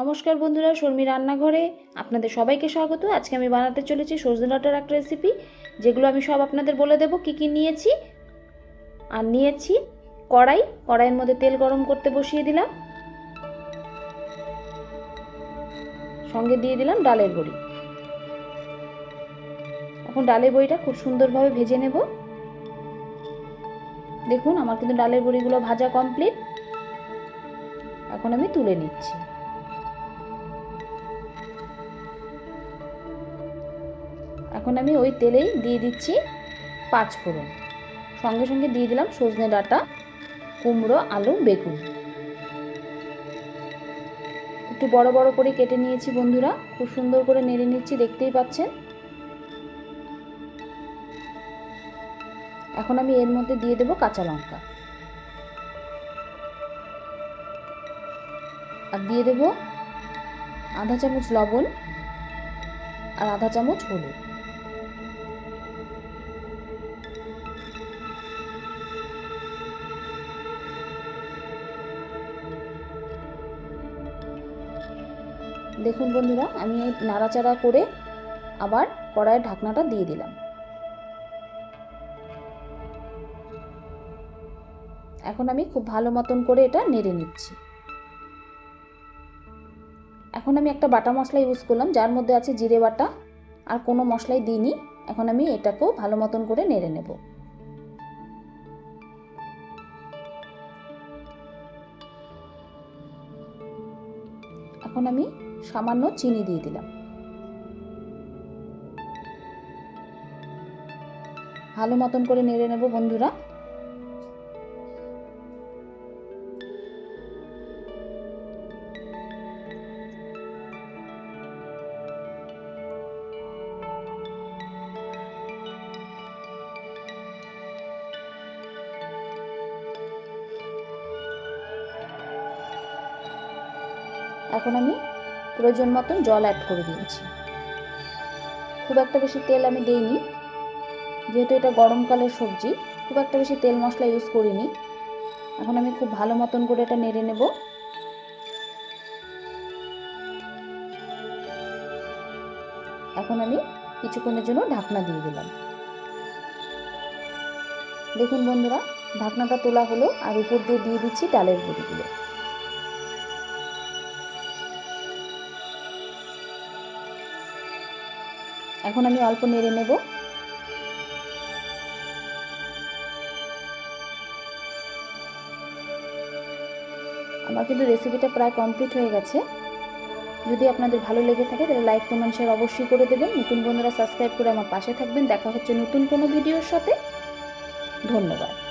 নমস্কার বন্ধুরা, শর্মি রান্নাঘরে আপনাদের সবাইকে স্বাগত। আজকে আমি বানাতে চলেছি সজনে ডাঁটার একটা রেসিপি যেগুলো আমি সব আপনাদের বলে দেবো কী কী নিয়েছি। আর নিয়েছি কড়াই, কড়াইয়ের মধ্যে তেল গরম করতে বসিয়ে দিলাম। সঙ্গে দিয়ে দিলাম ডালের বড়ি। এখন ডালের বড়িটা খুব সুন্দরভাবে ভেজে নেব। দেখুন, আমার কিন্তু ডালের বড়িগুলো ভাজা কমপ্লিট এখন আমি তুলে নিচ্ছি। এখন আমি ওই তেলেই দিয়ে দিচ্ছি পাঁচ ফোড়ন। সঙ্গে সঙ্গে দিয়ে দিলাম সজনে ডাঁটা, কুমড়ো, আলু, বেগুন। একটু বড় বড় করে কেটে নিয়েছি বন্ধুরা, খুব সুন্দর করে নেড়ে নিচ্ছি, দেখতেই পাচ্ছেন। এখন আমি এর মধ্যে দিয়ে দেব কাঁচা লঙ্কা। আর দিয়ে দেব আধা চামচ লবণ আর আধা চামচ হলুদ। দেখুন বন্ধুরা, আমি নাড়াচাড়া করে আবার কড়াইয়ের ঢাকনাটা দিয়ে দিলাম। এখন আমি খুব ভালো মতন করে এটা নেড়ে নিচ্ছি। এখন আমি একটা বাটা মশলা ইউজ করলাম, যার মধ্যে আছে জিরে বাটা, আর কোনো মশলাই দিইনি। এখন আমি এটাকেও ভালো মতন করে নেড়ে নেব। এখন আমি সামান্য চিনি দিয়ে দিলাম। ভালো মতন করে নেড়ে নেব বন্ধুরা। এখন আমি প্রয়োজন মতন জল অ্যাড করে দিয়েছি। খুব একটা বেশি তেল আমি দিইনি। যেহেতু এটা গরমকালের সবজি, খুব একটা বেশি তেল মশলা ইউজ করিনি। এখন আমি খুব ভালো মতন করে এটা নেড়ে নেব। এখন আমি কিছুক্ষণের জন্য ঢাকনা দিয়ে দিলাম। দেখুন বন্ধুরা, ঢাকনাটা তোলা হলো আর উপর দিয়ে দিয়ে দিচ্ছি ডালের বড়িগুলো এখন আমি অল্প নেড়ে নেব। আমার কিন্তু রেসিপিটা প্রায় কমপ্লিট হয়ে গেছে। যদি আপনাদের ভালো লেগে থাকে, তাহলে লাইক কমেন্ট শেয়ার অবশ্যই করে দেবেন। নতুন বন্ধুরা সাবস্ক্রাইব করে আমার পাশে থাকবেন। দেখা হচ্ছে নতুন কোনো ভিডিওর সাথে। ধন্যবাদ।